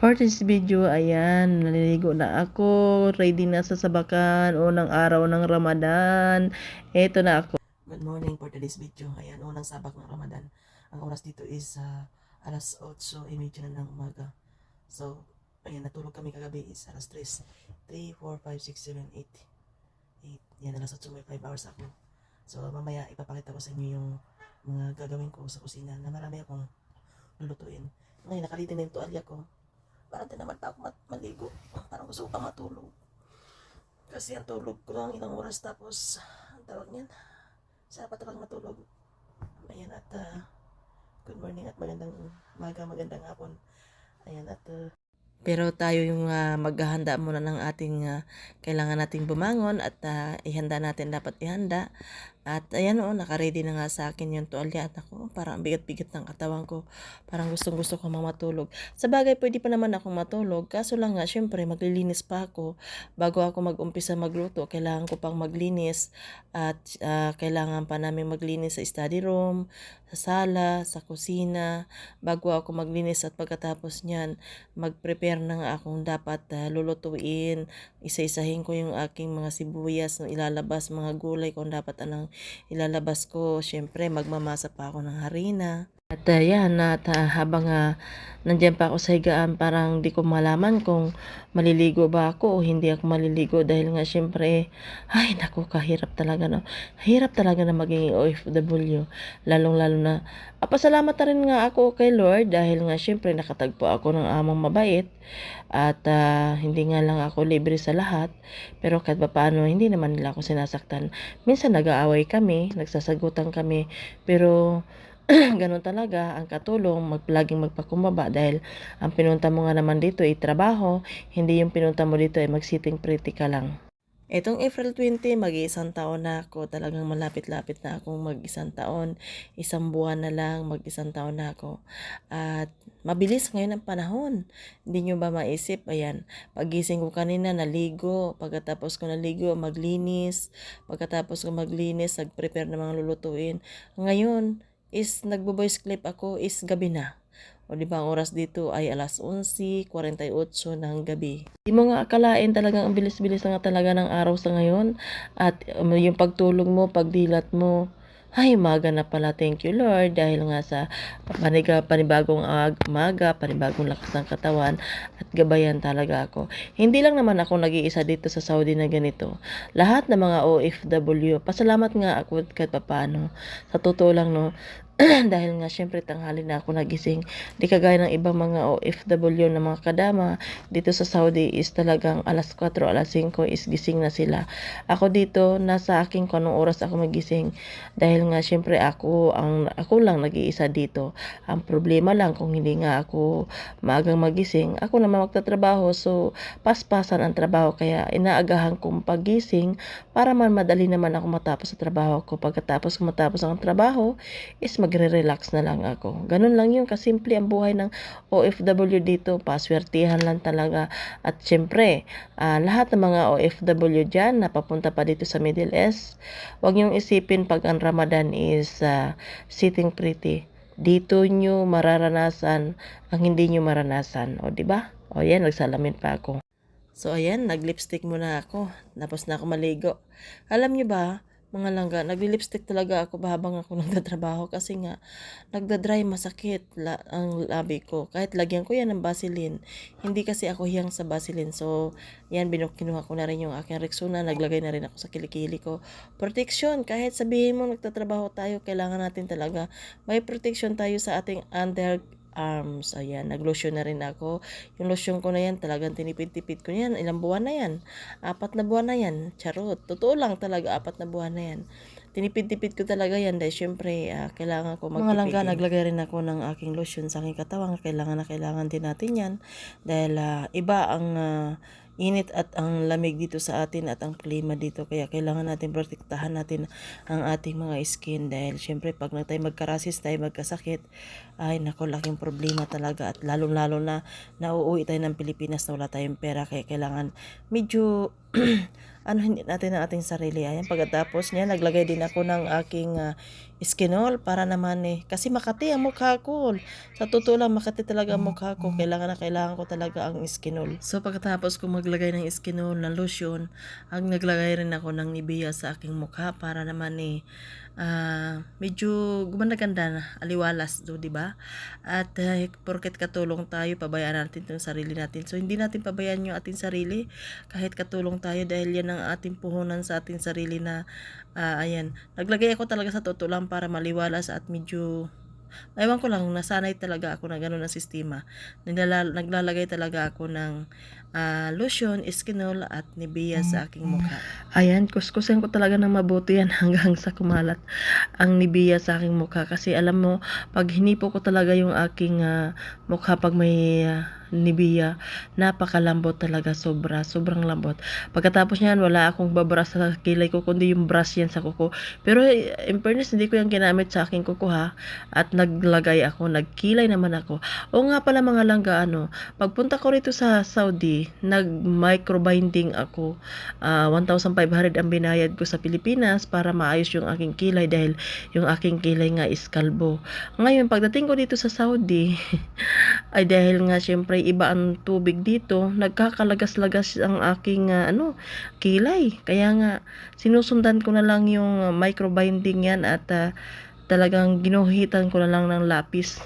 For this video, ayan, naliligo na ako, ready na sa sabakan, unang araw ng Ramadan. Eto na ako. Good morning for today's video. Ayan, unang sabak ng Ramadan. Ang oras dito is ah, alas 8.30 na ng umaga. So, ayan, natulog kami kagabi is alas 3. 3, 4, 5, 6, 7, 8. 8. Yan, alas 8 may 5 hours ako. So, mamaya ipapakita ko sa inyo yung mga gagawin ko sa kusina na marami akong lulutuin. Ngayon, nakalitin na yung tuwalya ko. Parang din naman pa ako maligo. Parang gusto ko pa matulog. Kasi ang tulog ko lang ilang oras tapos, ang tawag niyan, sa pa talagang matulog. Ayan at ah, good morning at magandang umaga, magandang hapon. Ayan at ah, Pero tayo yung ah, maghahanda muna ng ating ah, kailangan nating bumangon at ah, ihanda natin dapat ihanda. At ayan o, nakaredy na nga sa akin yung tuwalya at ako, parang ang bigat-bigat ng katawan ko. Parang gustong gusto ko mang matulog. Sa bagay, pwede pa naman akong matulog. Kaso lang nga, syempre, maglilinis pa ako. Bago ako mag-umpisa magluto, kailangan ko pang maglinis. At ah, kailangan pa namin maglinis sa study room, sa sala, sa kusina. Bago ako maglinis at pagkatapos niyan, mag-prepare na nga akong dapat ah, lulutuin. Isa-isahin ko yung aking mga sibuyas na ilalabas, mga gulay kung dapat anong ilalabas ko. Siyempre, magmamasa pa ako ng harina. At uh, yan, at ah, habang uh, nandyan pa ako sa higaan, parang di ko malaman kung maliligo ba ako o hindi ako maliligo dahil nga syempre, ay naku, kahirap talaga no. Hirap talaga na maging OFW, lalong-lalo na. Ah, pasalamat na rin nga ako kay Lord dahil nga syempre nakatagpo ako ng amang mabait at ah, hindi nga lang ako libre sa lahat pero kahit pa paano hindi naman nila ako sinasaktan. Minsan nag-aaway kami, nagsasagutan kami pero ganun talaga ang katulong mag laging magpakumbaba dahil ang pinunta mo nga naman dito ay trabaho, hindi yung pinunta mo dito ay mag-sitting pretty ka lang. Etong April 20, mag-iisang taon na ako. Talagang malapit-lapit na akong mag-isang taon. Isang buwan na lang, mag-isang taon na ako. At mabilis ngayon ang panahon. Hindi nyo ba maisip? Ayan, pagising ko kanina, naligo. Pagkatapos ko naligo, maglinis. Pagkatapos ko maglinis, nag-prepare ng mga lulutuin. Ngayon, is nagbo-voice clip ako is gabi na. O di ba ang oras dito ay alas 11.48 ng gabi. Di mo nga akalain talagang ang bilis-bilis na nga talaga ng araw sa ngayon. At um, yung pagtulog mo, pagdilat mo, ay, maga na pala. Thank you, Lord. Dahil nga sa paniga, panibagong ag- umaga, panibagong lakas ng katawan, at gabayan talaga ako. Hindi lang naman ako nag-iisa dito sa Saudi na ganito. Lahat ng mga OFW, pasalamat nga ako kahit papano. Sa totoo lang, no, dahil nga syempre tanghali na ako nagising. Di kagaya ng ibang mga OFW na mga kadama dito sa Saudi is talagang alas 4, alas 5 is gising na sila. Ako dito nasa akin kung anong oras ako magising dahil nga syempre ako ang ako lang nag-iisa dito. Ang problema lang kung hindi nga ako maagang magising, ako naman magtatrabaho so paspasan ang trabaho kaya inaagahan kong pagising para man madali naman ako matapos sa trabaho ko. Pagkatapos ko matapos ang trabaho is magre-relax na lang ako. Ganun lang yun, kasimple ang buhay ng OFW dito. Paswertihan lang talaga. At syempre, ah, lahat ng mga OFW dyan na papunta pa dito sa Middle East, huwag niyong isipin pag ang Ramadan is ah, sitting pretty. Dito nyo mararanasan ang hindi nyo maranasan. O, di ba? O, yan, nagsalamin pa ako. So, ayan, nag-lipstick muna ako. Tapos na ako maligo. Alam nyo ba, mga langga, nagli-lipstick talaga ako habang ako nagtatrabaho kasi nga nagda-dry masakit la, ang labi ko. Kahit lagyan ko yan ng Vaseline, hindi kasi ako hiyang sa Vaseline. So, yan, binuk kinuha ko na rin yung aking Rexona, naglagay na rin ako sa kilikili ko. Protection, kahit sabihin mo nagtatrabaho tayo, kailangan natin talaga may protection tayo sa ating under arms. Ayan, nag-lotion na rin ako. Yung lotion ko na yan, talagang tinipid-tipid ko yan. Ilang buwan na yan? Apat na buwan na yan. Charot. Totoo lang talaga, apat na buwan na yan. Tinipid-tipid ko talaga yan dahil syempre ah, kailangan ko magtipid. Mga langga, naglagay rin ako ng aking lotion sa aking katawan. Kailangan na kailangan din natin yan. Dahil ah, iba ang ah, init at ang lamig dito sa atin at ang klima dito. Kaya kailangan natin protektahan natin ang ating mga skin dahil syempre pag na tayo magkarasis tayo magkasakit ay nako laking problema talaga. At lalong lalo na nauuwi tayo ng Pilipinas na wala tayong pera. Kaya kailangan medyo ano hindi natin ang ating sarili. Ayan pagkatapos niya naglagay din ako ng aking ah, iskinol para naman eh. Kasi makati ang mukha ko. Sa totoo lang, makati talaga ang mukha ko. Kailangan na kailangan ko talaga ang iskinol. So pagkatapos ko maglagay ng iskinol na lotion, ang naglagay rin ako ng Nivea sa aking mukha para naman eh ah, medyo gumanda-ganda na, aliwalas do, di ba? At uh, porket katulong tayo, pabayaan natin yung sarili natin. So hindi natin pabayaan yung ating sarili kahit katulong tayo dahil yan ang ating puhunan sa ating sarili na ah, ayan. Naglagay ako talaga sa totoo lang para maliwalas at medyo Ewan ko lang, nasanay talaga ako na gano'n ang sistema. Naglala, naglalagay talaga ako ng ah, lotion, iskinol at Nivea sa aking mukha. Ayan, kuskusin ko talaga ng mabuti yan hanggang sa kumalat ang Nivea sa aking mukha. Kasi alam mo, pag hinipo ko talaga yung aking ah, mukha pag may ah, Nivea, napakalambot talaga, sobra, sobrang lambot. Pagkatapos niyan, wala akong babras sa kilay ko, kundi yung brush yan sa kuko. Pero in fairness, hindi ko yung ginamit sa aking kuko ha. At naglagay ako, nagkilay naman ako. O nga pala mga langga, ano, pagpunta ko rito sa Saudi, nag-microbinding ako. Ah, 1,500 ang binayad ko sa Pilipinas para maayos yung aking kilay dahil yung aking kilay nga is kalbo. Ngayon, pagdating ko dito sa Saudi, ay dahil nga syempre iba ang tubig dito, nagkakalagas-lagas ang aking ah, ano, kilay. Kaya nga sinusundan ko na lang yung ah, microbinding yan at ah, talagang ginuhitan ko na lang ng lapis.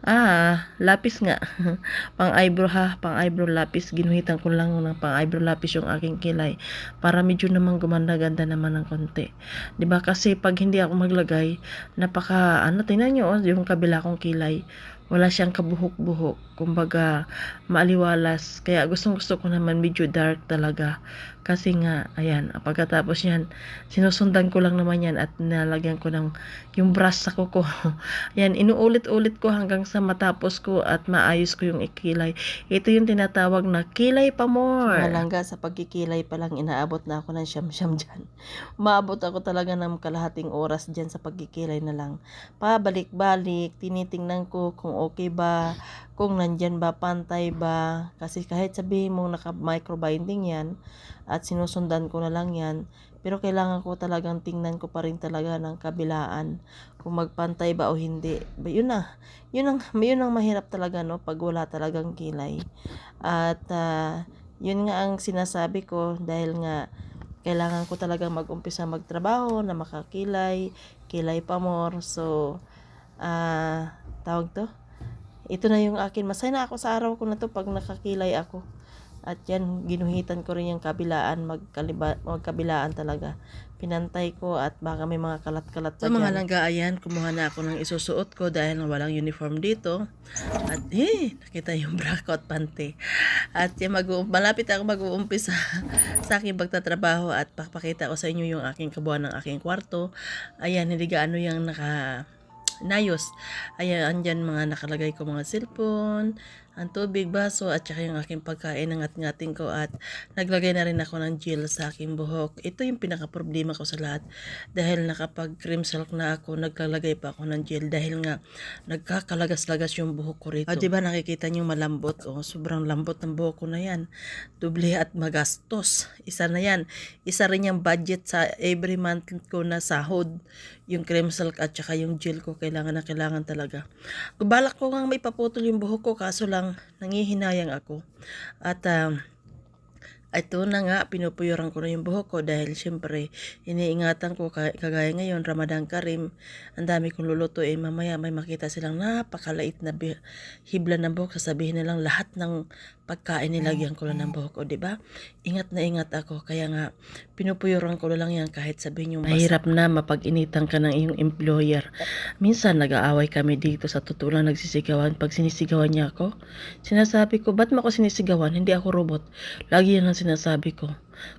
Ah, lapis nga. pang eyebrow ha, pang eyebrow lapis. Ginuhitan ko lang ng pang eyebrow lapis yung aking kilay para medyo naman gumanda-ganda naman ng konti. 'Di ba Kasi pag hindi ako maglagay, napaka ano tingnan niyo oh, yung kabila kong kilay. Wala siyang kabuhok-buhok. Kumbaga, maaliwalas. Kaya gustong gusto ko naman medyo dark talaga. Kasi nga, ayan, pagkatapos yan, sinusundan ko lang naman yan at nalagyan ko ng yung brush sa kuko. yan, inuulit-ulit ko hanggang sa matapos ko at maayos ko yung ikilay. Ito yung tinatawag na kilay pa more. Malangga, sa pagkikilay pa lang, inaabot na ako ng siyam-siyam dyan. Maabot ako talaga ng kalahating oras dyan sa pagkikilay na lang. Pabalik-balik, tinitingnan ko kung okay ba, kung nandyan ba, pantay ba. Kasi kahit sabihin mong naka-microbinding yan, at sinusundan ko na lang yan, pero kailangan ko talagang tingnan ko pa rin talaga ng kabilaan kung magpantay ba o hindi. Yun na. Yun ang, yun ang mahirap talaga no pag wala talagang kilay. At ah, yun nga ang sinasabi ko dahil nga kailangan ko talaga mag-umpisa magtrabaho na makakilay, kilay pa more. So, ah, tawag to? Ito na yung akin. Masaya na ako sa araw ko na to pag nakakilay ako. At yan, ginuhitan ko rin yung kabilaan, magkaliba, magkabilaan talaga. Pinantay ko at baka may mga kalat-kalat pa So mga langga, ayan, kumuha na ako ng isusuot ko dahil walang uniform dito. At eh, nakita yung bra ko at pante. At yan, mag malapit ako mag-uumpisa sa aking pagtatrabaho at papakita ko sa inyo yung aking kabuuan ng aking kwarto. Ayan, hindi gaano yung naka nayos. Ayan, andyan mga nakalagay ko mga cellphone, ang tubig, baso, at saka yung aking pagkain ng ngating ko at naglagay na rin ako ng gel sa aking buhok. Ito yung pinaka-problema ko sa lahat dahil nakapag cream silk na ako, naglalagay pa ako ng gel dahil nga nagkakalagas-lagas yung buhok ko rito. O, di ba nakikita niyo malambot? O, sobrang lambot ng buhok ko na yan. Doble at magastos. Isa na yan. Isa rin yung budget sa every month ko na sahod. Yung cream silk at saka yung gel ko, kailangan na kailangan talaga. Balak ko nga may paputol yung buhok ko, kaso lang nangihinayang ako. At ah, ito na nga, pinupuyuran ko na yung buhok ko dahil syempre, iniingatan ko ka- kagaya ngayon, Ramadan Karim, ang dami kong lulutuin, mamaya may makita silang napakalait na hibla ng buhok, sasabihin nilang lahat ng pagkain nilagyan ko lang ng buhok ko, di ba? Ingat na ingat ako, kaya nga, pinupuyuran ko na lang yan kahit sabihin yung Mahirap na mapag-initan ka ng iyong employer. Minsan nag-aaway kami dito sa totoo lang nagsisigawan pag sinisigawan niya ako. Sinasabi ko, ba't mo ako sinisigawan? Hindi ako robot. Lagi yan ang sinasabi ko.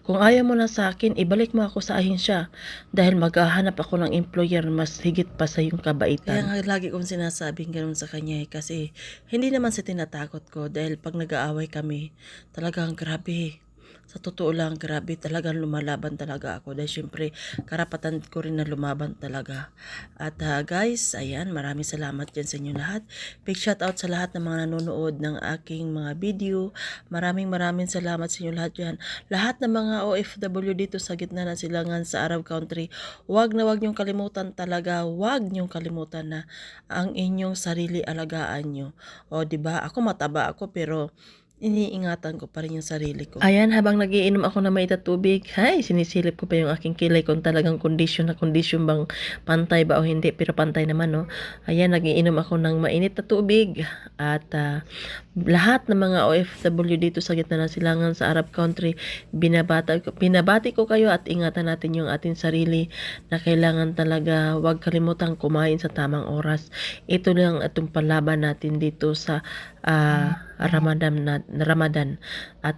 Kung ayaw mo na sa akin, ibalik mo ako sa ahensya dahil maghahanap ako ng employer mas higit pa sa iyong kabaitan. Kaya nga lagi kong sinasabing ganun sa kanya eh, kasi hindi naman sa tinatakot ko dahil pag nag-aaway kami, talagang grabe. Sa totoo lang, grabe talagang lumalaban talaga ako. Dahil syempre, karapatan ko rin na lumaban talaga. At ah, guys, ayan, maraming salamat dyan sa inyo lahat. Big shout out sa lahat ng mga nanonood ng aking mga video. Maraming maraming salamat sa inyo lahat dyan. Lahat ng mga OFW dito sa gitna ng silangan sa Arab country, wag na wag niyong kalimutan talaga, wag niyong kalimutan na ang inyong sarili alagaan nyo. O, di ba? Ako mataba ako pero iniingatan ko pa rin yung sarili ko. Ayan, habang nagiinom ako na mainit at tubig, hay, sinisilip ko pa yung aking kilay kung talagang kondisyon na kondisyon bang pantay ba o hindi, pero pantay naman, no? Ayan, nagiinom ako ng mainit na tubig at ah, lahat ng mga OFW dito sa gitna ng silangan sa Arab country, binabata, binabati ko kayo at ingatan natin yung ating sarili na kailangan talaga wag kalimutang kumain sa tamang oras. Ito lang itong palaban natin dito sa ah, Ramadan na Ramadan at